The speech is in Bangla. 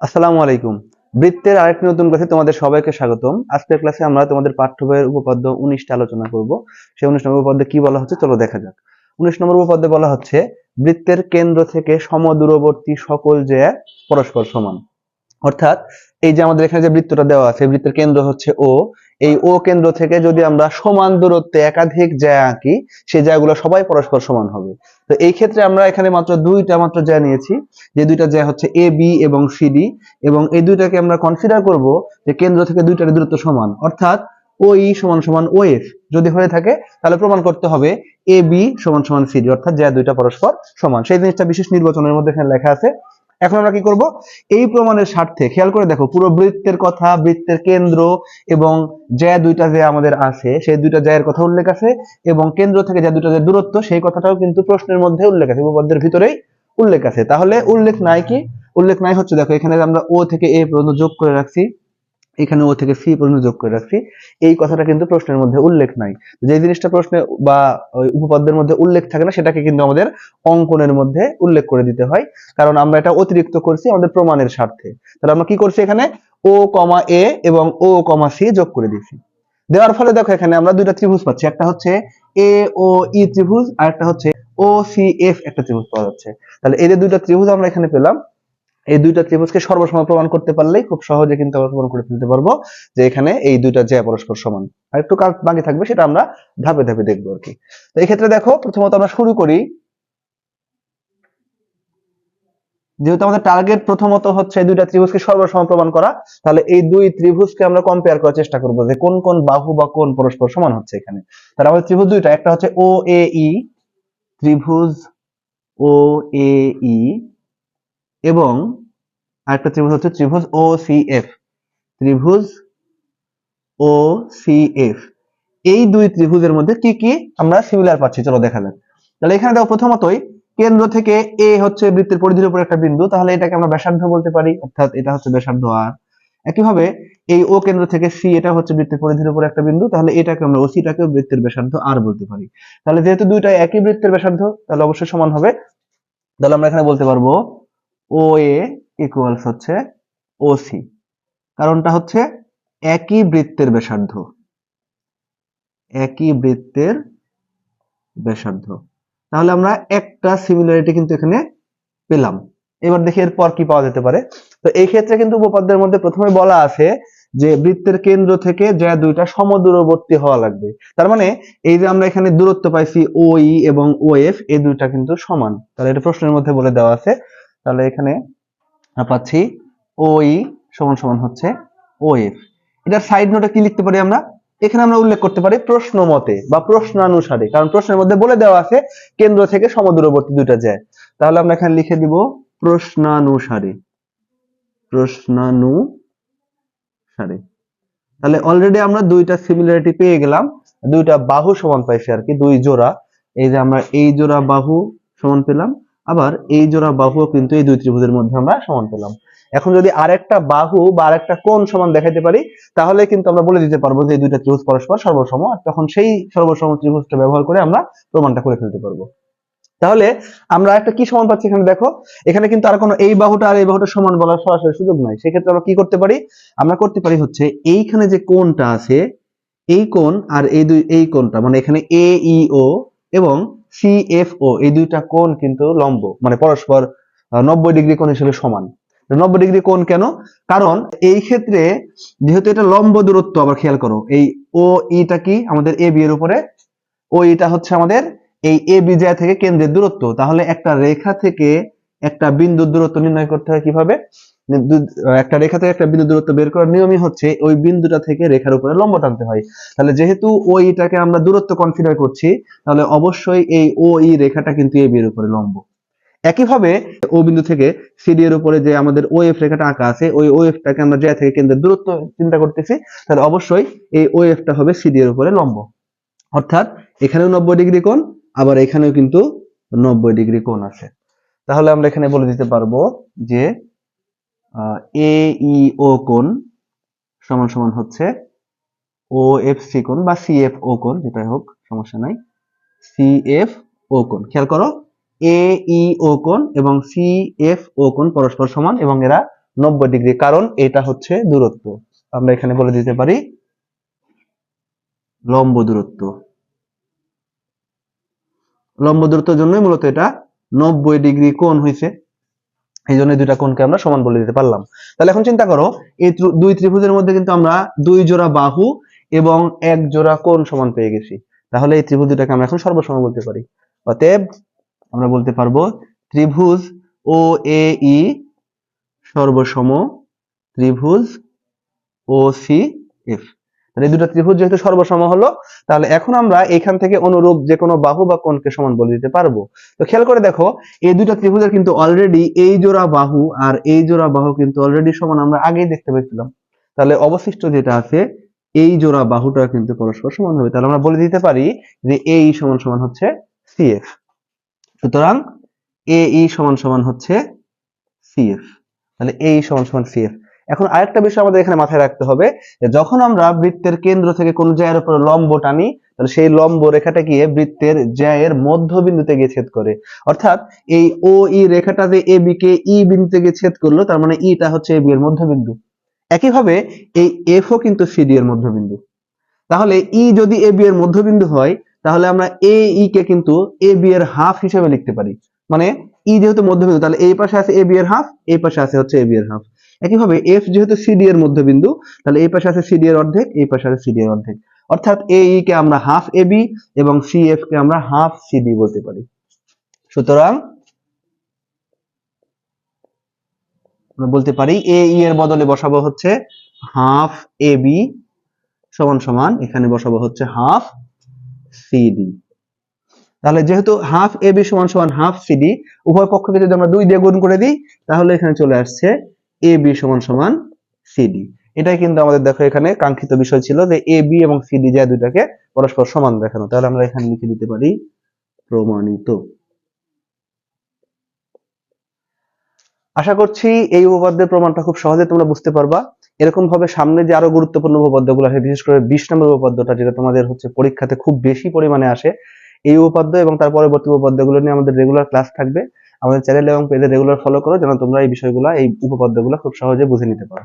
আসসালামু আলাইকুম। বৃত্তের আরেকটি নতুন ক্লাসে তোমাদের সবাইকে স্বাগতম। আজকের ক্লাসে আমরা তোমাদের পাঠ্য বইয়ের উপপাদ্য উনিশটা আলোচনা করব। সেই উনিশ নম্বর উপপাদ্যে কি বলা হচ্ছে চলো দেখা যাক। উনিশ নম্বর উপপাদ্যে বলা হচ্ছে, বৃত্তের কেন্দ্র থেকে সমদূরবর্তী সকল যে পরস্পর সমান। অর্থাৎ এই যে আমাদের এখানে যে বৃত্তটা দেওয়া আছে বৃত্তের কেন্দ্র হচ্ছে ও এই ও কেন্দ্র থেকে যদি আমরা সমান দূরত্বে একাধিক জায়গা আঁকি সেই জায়গাগুলো সবাই পরস্পর সমান হবে। তো এই ক্ষেত্রে আমরা এখানে মাত্র দুইটা মাত্র জায়গা নিয়েছি, যে দুইটা জায়গা হচ্ছে এ বি এবং সিডি এবং এই দুইটাকে আমরা কনসিডার করব যে কেন্দ্র থেকে দুইটার দূরত্ব সমান। অর্থাৎ ও ই সমান সমান ও এফ যদি হয়ে থাকে, তাহলে প্রমাণ করতে হবে এ বি সমান সমান সিডি অর্থাৎ যা দুইটা পরস্পর সমান। সেই জিনিসটা বিশেষ নির্বাচনের মধ্যে এখানে লেখা আছে। এখন আমরা কি করব? এই প্রমাণের স্বার্থে, খেয়াল করে দেখো, পুরো বৃত্তের কথা, বৃত্তের কেন্দ্র এবং যে দুইটা যে আমাদের আছে, সেই দুইটা জায়ের কথা উল্লেখ আছে এবং কেন্দ্র থেকে যে দুইটা যে দূরত্ব, সেই কথাটাও কিন্তু প্রশ্নের মধ্যে উল্লেখ আছে, উপপাদ্যের ভিতরেই উল্লেখ আছে। তাহলে উল্লেখ নাই কি? উল্লেখ নাই হচ্ছে, দেখো, এখানে আমরা ও থেকে এ পর্যন্ত যোগ করে রাখছি এখানে ও থেকে সি পর্যন্ত যোগ করে রাখছি। এই কথাটা কিন্তু প্রশ্নের মধ্যে উল্লেখ নাই। যে জিনিসটা প্রশ্নে বা উপপাদ্যের মধ্যে উল্লেখ থাকে না, সেটাকে কিন্তু আমাদের অঙ্কনের মধ্যে উল্লেখ করে দিতে হয়। কারণ আমরা এটা অতিরিক্ত করছি আমাদের প্রমাণের স্বার্থে। তাহলে আমরা কি করছি এখানে? ও, কমা, এ এবং ও, কমা, সি যোগ করে দিয়েছি। দেওয়ার ফলে দেখো এখানে আমরা দুইটা ত্রিভুজ পাচ্ছি। একটা হচ্ছে এ, ও, ই ত্রিভুজ আর একটা হচ্ছে ও, সি, এফ একটা ত্রিভুজ পাওয়া যাচ্ছে। তাহলে এদের দুইটা ত্রিভুজ আমরা এখানে পেলাম এই দুইটা ত্রিভুজকে সর্বসমান প্রমাণ করতে পারলেই খুব সহজে কিন্তু আমরা প্রমাণ করে ফেলতে পারব যে এখানে এই দুইটা জ্যা পরস্পর সমান। আর একটু কাজ বাকি থাকবে, সেটা আমরা ধাপে ধাপে দেখব আর কি। তো এই ক্ষেত্রে দেখো, প্রথমত আমরা শুরু করি। যেহেতু আমাদের টার্গেট প্রথমত হচ্ছে দুইটা ত্রিভুজকে সর্বসমান প্রমাণ করা, তাহলে এই দুই ত্রিভুজকে আমরা কম্পেয়ার করার চেষ্টা করব যে কোন কোন বাহু বা কোন পরস্পর সমান হচ্ছে এখানে। তাহলে আমাদের ত্রিভুজ দুইটা, একটা হচ্ছে ও এ ই ত্রিভুজ ও এ ই এবং আরেকটা ত্রিভুজ হচ্ছে ত্রিভুজ ও সি এফ ত্রিভুজ ও সি এফ এই দুই ত্রিভুজের মধ্যে কি কি আমরা সিমিলার পাচ্ছি? চলো দেখা যাক। তাহলে এখানে দেখো প্রথমতই কেন্দ্র থেকে এ হচ্ছে বৃত্তের পরিধির উপর একটা বিন্দু। তাহলে এটাকে আমরা ব্যাসার্ধ বলতে পারি, অর্থাৎ এটা হচ্ছে ব্যাসার্ধ আর একইভাবে এই ও কেন্দ্র থেকে সি এটা হচ্ছে বৃত্তের পরিধির উপর একটা বিন্দু। তাহলে এটাকে আমরা ও ওসিটাকেও বৃত্তের ব্যাসার্ধ আর বলতে পারি। তাহলে যেহেতু দুইটা একই বৃত্তের ব্যাসার্ধ, তাহলে অবশ্যই সমান হবে। তাহলে আমরা এখানে বলতে পারব ও ইকুয়ালস হচ্ছে ও সি কারণটা হচ্ছে একই বৃত্তের ব্যাসার্ধ। একই বৃত্তের ব্যাসার্ধ। তাহলে আমরা একটা সিমিলারিটি কিন্তু এখানে পেলাম। এবার দেখি এরপর কি পাওয়া যেতে পারে। তো এই ক্ষেত্রে কিন্তু উপপাদ্যের মধ্যে প্রথমে বলা আছে যে বৃত্তের কেন্দ্র থেকে যে দুইটা সমদূরবর্তী হওয়া লাগবে। তার মানে এই যে আমরা এখানে দূরত্ব পাইছি ই এবং ও এফ এই দুইটা কিন্তু সমান। তাহলে এটা প্রশ্নের মধ্যে বলে দেওয়া আছে। তাহলে এখানে পাচ্ছি ও ই সমান সমান হচ্ছে ও এফ এটার সাইড নোটে কি লিখতে পারি আমরা? এখানে আমরা উল্লেখ করতে পারি প্রশ্ন মতে বা প্রশ্নানুসারে, কারণ প্রশ্নের মধ্যে বলে দেওয়া আছে কেন্দ্র থেকে সমদূরবর্তী দুইটা যায়। তাহলে আমরা এখানে লিখে দিব প্রশ্নানুসারে। প্রশ্নানুসারে। তাহলে অলরেডি আমরা দুইটা সিমিলারিটি পেয়ে গেলাম, দুইটা বাহু সমান পাইছি আর কি, দুই জোড়া। এই যে আমরা এই জোড়া বাহু সমান পেলাম আবার এই জোড়া বাহুও কিন্তু এই দুই ত্রিভুজের মধ্যে আমরা সমান পেলাম। এখন যদি আরেকটা বাহু বা আরেকটা কোণ সমান দেখাতে পারি, তাহলে কিন্তু আমরা বলে দিতে পারব যে এই দুইটা ত্রিভুজ পরস্পর সর্বসম, আর তখন সেই সর্বসম ত্রিভুজটা ব্যবহার করে আমরা প্রমাণটা করে ফেলতে পারব। তাহলে আমরা একটা কি সমান পাচ্ছি এখানে দেখো? এখানে কিন্তু আর কোনো এই বাহুটা আর এই বাহুটা সমান বলার সরাসরি সুযোগ নাই। সেক্ষেত্রে আমরা কি করতে পারি? আমরা করতে পারি হচ্ছে এইখানে যে কোণটা আছে, এই কোণ আর এই দুই, এই কোণটা মানে এখানে এ ই ও এবং সি এফ ও এই দুইটা কোণ কিন্তু লম্ব মানে পরস্পর নব্বই ডিগ্রি কোণ হিসেবে সমান। নব্বই ডিগ্রি কোণ কেন? কারণ এই ক্ষেত্রে যেহেতু এটা লম্ব দূরত্ব, আবার খেয়াল করো, এই ও ইটা কি? আমাদের এ বি এর উপরে। ও ইটা হচ্ছে আমাদের এই এ বি জায়গা থেকে কেন্দ্রের দূরত্ব। তাহলে একটা রেখা থেকে একটা বিন্দুর দূরত্ব নির্ণয় করতে হয় কীভাবে? একটা রেখা থেকে একটা বিন্দু দূরত্ব বের করার নিয়মই হচ্ছে ওই বিন্দুটা থেকে রেখার উপরে লম্ব টানতে হয়। তাহলে যেহেতু ওইটাকে আমরা দূরত্ব কনসিডার করছি, তাহলে অবশ্যই এই ও ই রেখাটা কিন্তু এ বি এর উপরে লম্ব। একইভাবে ও বিন্দু থেকে সিডি এর উপরে যে আমাদের ও এফ রেখাটা আঁকা আছে, ওই ও এফটাকে আমরা জায়গা থেকে কেন্দ্রের দূরত্ব চিন্তা করতেছি, তাহলে অবশ্যই এই ও এফটা হবে সিডি এর উপরে লম্ব। অর্থাৎ এখানেও নব্বই ডিগ্রি কোণ, আবার এখানেও কিন্তু নব্বই ডিগ্রি কোণ আছে। তাহলে আমরা এখানে বলে দিতে পারব যে এ ই ও কোণ সমান সমান হচ্ছে ও এফ সি কোণ বা সি এফ ও কোণ, যেটাই হোক, সমস্যা নাই। সি এফ ও কোণ, খেয়াল করো এ ই ও এবং সি এফ ও কোণ পরস্পর সমান এবং এরা নব্বই ডিগ্রি, কারণ এটা হচ্ছে দূরত্ব। আমরা এখানে বলে দিতে পারি লম্ব দূরত্ব। লম্ব দূরত্বের জন্যই মূলত এটা নব্বই ডিগ্রি কোণ হয়েছে। এই জন্য দুইটা কোণকে আমরা সমান বলে দিতে পারলাম। তাহলে এখন চিন্তা করো, এই দুই ত্রিভুজের মধ্যে কিন্তু আমরা দুই জোড়া বাহু এবং এক জোড়া কোণ সমান পেয়ে গেছি। তাহলে এই ত্রিভুজ দুটাকে আমরা এখন সর্বসম বলতে পারি। অতএব আমরা বলতে পারব ত্রিভুজ ও এ ই সর্বসম ত্রিভুজ ও সি এফ। এই দুটো ত্রিভুজ যেহেতু সর্বসম হলো, তাহলে এখন আমরা এখান থেকে অনুরূপ যে কোনো বাহু বা কোণকে সমান বলে দিতে পারব। তো খেয়াল করে দেখো, এই দুটো ত্রিভুজের কিন্তু অলরেডি এই জোড়া বাহু আর এই জোড়া বাহু কিন্তু অলরেডি সমান আমরা আগেই দেখতে পেয়েছিলাম। তাহলে অবশিষ্ট যেটা আছে, এই জোড়া বাহুটা কিন্তু পরস্পর সমান হবে। তাহলে আমরা বলে দিতে পারি যে এই সমান সমান হচ্ছে সিএফ সুতরাং এ ই সমান সমান হচ্ছে সিএফ তাহলে এই সমান সমান সিএফ এখন আরেকটা বিষয় আমাদের এখানে মাথায় রাখতে হবে যে যখন আমরা বৃত্তের কেন্দ্র থেকে কোন জায়ের উপর লম্ব টানি, তাহলে সেই লম্ব রেখাটা গিয়ে বৃত্তের জায়ের মধ্যবিন্দুতে গিয়ে ছেদ করে। অর্থাৎ এই ও ই রেখাটা যে এ বি কে ই বিন্দুতে গিয়ে ছেদ করল, তার মানে ইটা হচ্ছে এ বি এর মধ্যবিন্দু। একইভাবে এই এফ ও কিন্তু সিডি এর মধ্যবিন্দু। তাহলে ই যদি এ বি এর মধ্যবিন্দু হয়, তাহলে আমরা এ ই কে কিন্তু এ বি এর হাফ হিসেবে লিখতে পারি। মানে ই যেহেতু মধ্যবিন্দু, তাহলে এই পাশে আছে এ বি এর হাফ, এই পাশে আছে হচ্ছে এ বি এর হাফ। একইভাবে এফ যেহেতু সিডি এর মধ্যবিন্দু, তাহলে এই পাশে আছে সিডি এর অর্ধেক, এই পাশে আছে সিডি এর অর্ধেক। অর্থাৎ এ ই কে আমরা হাফ এ বি এবং সি এফ কে আমরা হাফ সিডি বলতে পারি। সুতরাং আমরা বলতে পারি এ ই এর বদলে বসাবো হচ্ছে হাফ এ বি সমান সমান, এখানে বসাবো হচ্ছে হাফ সিডি তাহলে যেহেতু হাফ এ বি সমান সমান হাফ সিডি উভয় পক্ষকে যদি আমরা দুই দিয়ে গুণ করে দিই, তাহলে এখানে চলে আসছে এ বি সমান সমান সিডি এটাই কিন্তু আমাদের দেখো এখানে কাঙ্ক্ষিত বিষয় ছিল যে এ বি এবং সিডি যা দুটাকে পরস্পর সমান দেখানো। তাহলে আমরা এখানে লিখে দিতে পারি প্রমাণিত। আশা করছি এই উপপাদ্যের প্রমাণটা খুব সহজে তোমরা বুঝতে পারবা। এরকম ভাবে সামনে যে আরও গুরুত্বপূর্ণ উপপাদ্যগুলো আছে বিশেষ করে বিশ নম্বর উপপাদ্যটা, যেটা তোমাদের হচ্ছে পরীক্ষাতে খুব বেশি পরিমাণে আসে, এই উপপাদ্য এবং তার পরবর্তী উপপাদ্যগুলো নিয়ে আমাদের রেগুলার ক্লাস থাকবে। আমাদের চ্যানেল এবং পেজে রেগুলার ফলো করো যেন তোমরা এই বিষয়গুলো, এই উপপাদ্যগুলো খুব সহজে বুঝে নিতে পারো।